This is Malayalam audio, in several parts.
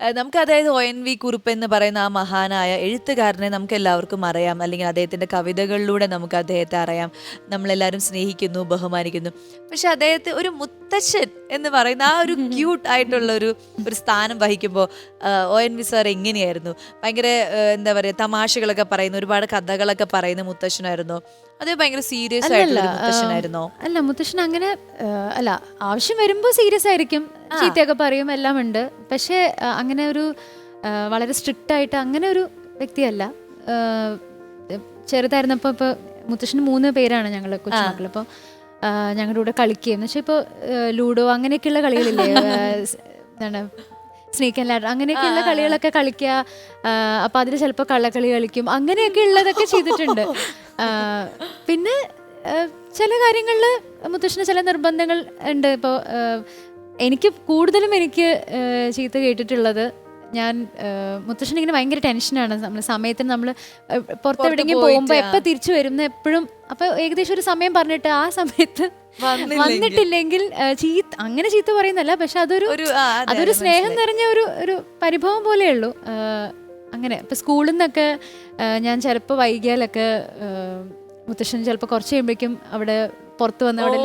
നമുക്ക് അതായത് ഒ എൻ വി കുറുപ്പ് എന്ന് പറയുന്ന ആ മഹാനായ എഴുത്തുകാരനെ നമുക്ക് എല്ലാവർക്കും അറിയാം. അല്ലെങ്കിൽ അദ്ദേഹത്തിന്റെ കവിതകളിലൂടെ നമുക്ക് അദ്ദേഹത്തെ അറിയാം. നമ്മളെല്ലാവരും സ്നേഹിക്കുന്നു ബഹുമാനിക്കുന്നു. പക്ഷെ അദ്ദേഹത്തെ ഒരു മുത്തശ്ശൻ എന്ന് പറയുന്ന ആ ഒരു ക്യൂട്ട് ആയിട്ടുള്ള ഒരു ഒരു സ്ഥാനം വഹിക്കുമ്പോൾ ഒ എൻ വി സാർ എങ്ങനെയായിരുന്നു? ഭയങ്കര എന്താ പറയുക തമാശകളൊക്കെ പറയുന്ന ഒരുപാട് കഥകളൊക്കെ പറയുന്ന മുത്തശ്ശനായിരുന്നോ. അതേ ഭയങ്കര സീരിയസ് ആയിട്ടുള്ള മുത്തശ്ശനായിരുന്നോ? അല്ല മുത്തശ്ശൻ അങ്ങനെ അല്ല ആവശ്യം വരുമ്പോൾ സീരിയസ് ആയിരിക്കും. ചീത്തയൊക്കെ പറയും എല്ലാം ഉണ്ട്. പക്ഷേ അങ്ങനെ ഒരു വളരെ സ്ട്രിക്റ്റ് ആയിട്ട് അങ്ങനെ ഒരു വ്യക്തിയല്ല. ചെറുതായിരുന്നപ്പോ ചെറുതായിരുന്നപ്പോൾ ഇപ്പോൾ മുത്തശ്ശന് മൂന്ന് പേരാണ് ഞങ്ങൾ കൊച്ചുമക്കൾ അപ്പോൾ ഞങ്ങളുടെ കൂടെ കളിക്കുകയും എന്ന് വെച്ചാൽ ഇപ്പോൾ ലൂഡോ അങ്ങനെയൊക്കെയുള്ള കളികളില്ലേ? എന്താണ് സ്നേക്ക് ആൻഡ് ലാഡർ അങ്ങനെയൊക്കെയുള്ള കളികളൊക്കെ കളിക്കുക. അപ്പൊ അതിൽ ചിലപ്പോൾ കള്ളക്കളി കളിക്കും. അങ്ങനെയൊക്കെ ഉള്ളതൊക്കെ ചെയ്തിട്ടുണ്ട്. പിന്നെ ചില കാര്യങ്ങളിൽ മുത്തശ്ശന് ചില നിർബന്ധങ്ങൾ ഉണ്ട്. ഇപ്പോൾ എനിക്ക് കൂടുതലും എനിക്ക് ചീത്ത കേട്ടിട്ടുള്ളത് ഞാൻ മുത്തശ്ശൻ ഇങ്ങനെ ഭയങ്കര ടെൻഷനാണ് നമ്മൾ സമയത്തിന് നമ്മൾ പുറത്തെവിടെയെങ്കിലും പോകുമ്പോൾ. എപ്പോൾ തിരിച്ചു വരുന്ന എപ്പോഴും അപ്പോൾ ഏകദേശം ഒരു സമയം പറഞ്ഞിട്ട് ആ സമയത്ത് വന്നിട്ടില്ലെങ്കിൽ ചീത്ത അങ്ങനെ ചീത്ത പറയുന്നല്ല. പക്ഷെ അതൊരു അതൊരു സ്നേഹം നിറഞ്ഞ ഒരു ഒരു പരിഭവം പോലെയുള്ളൂ അങ്ങനെ. ഇപ്പൊ സ്കൂളിൽ നിന്നൊക്കെ ഞാൻ ചിലപ്പോൾ വൈകിയാലൊക്കെ മുത്തശ്ശൻ ചിലപ്പോൾ കുറച്ച് കഴിയുമ്പോഴേക്കും അവിടെ പുറത്ത് വന്ന് അവിടെ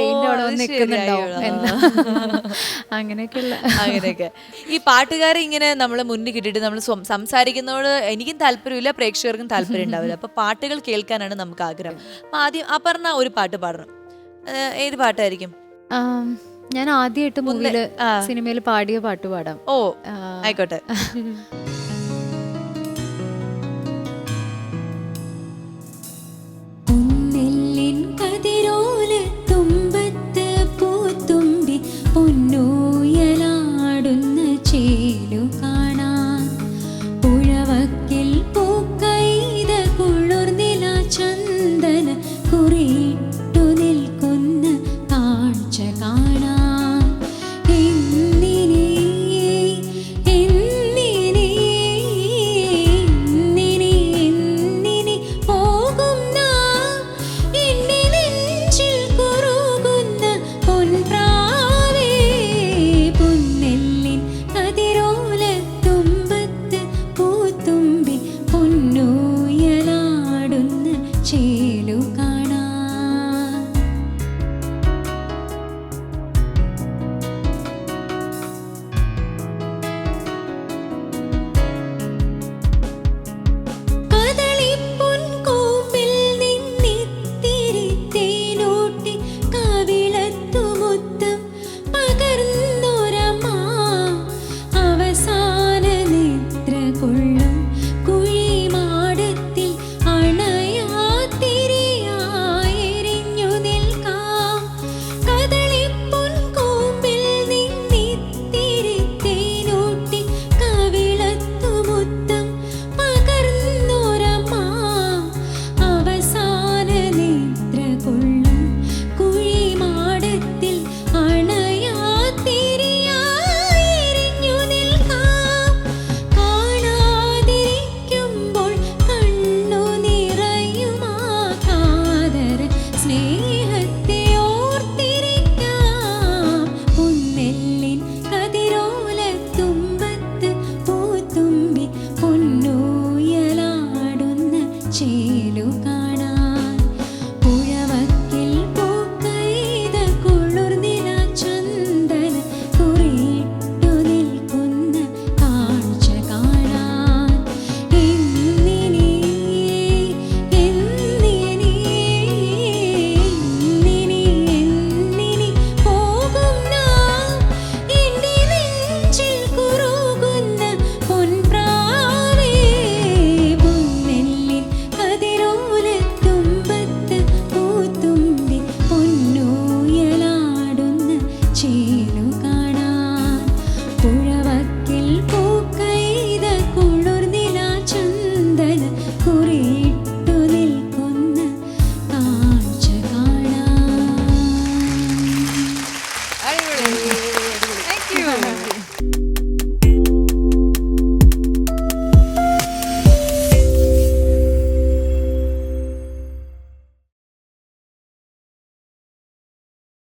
വന്ന് നിൽക്കുന്നുണ്ടാവും എന്താ? അങ്ങനെയൊക്കെയുള്ള. അങ്ങനെയൊക്കെ. ഈ പാട്ടുകാരെ ഇങ്ങനെ നമ്മൾ മുന്നിൽ കിട്ടിയിട്ട് നമ്മൾ സംസാരിക്കുന്നതോട് എനിക്കും താല്പര്യമില്ല പ്രേക്ഷകർക്കും താല്പര്യം ഉണ്ടാവില്ല. അപ്പൊ പാട്ടുകൾ കേൾക്കാനാണ് നമുക്ക് ആഗ്രഹം. അപ്പൊ ആദ്യം അപർണ പറഞ്ഞ ഒരു പാട്ട് പാടണം. ഏത് പാട്ടായിരിക്കും? ഞാൻ ആദ്യമായിട്ട്. സിനിമയിൽ പാടിയ പാട്ട് പാടാം. ഓ ആയിക്കോട്ടെ.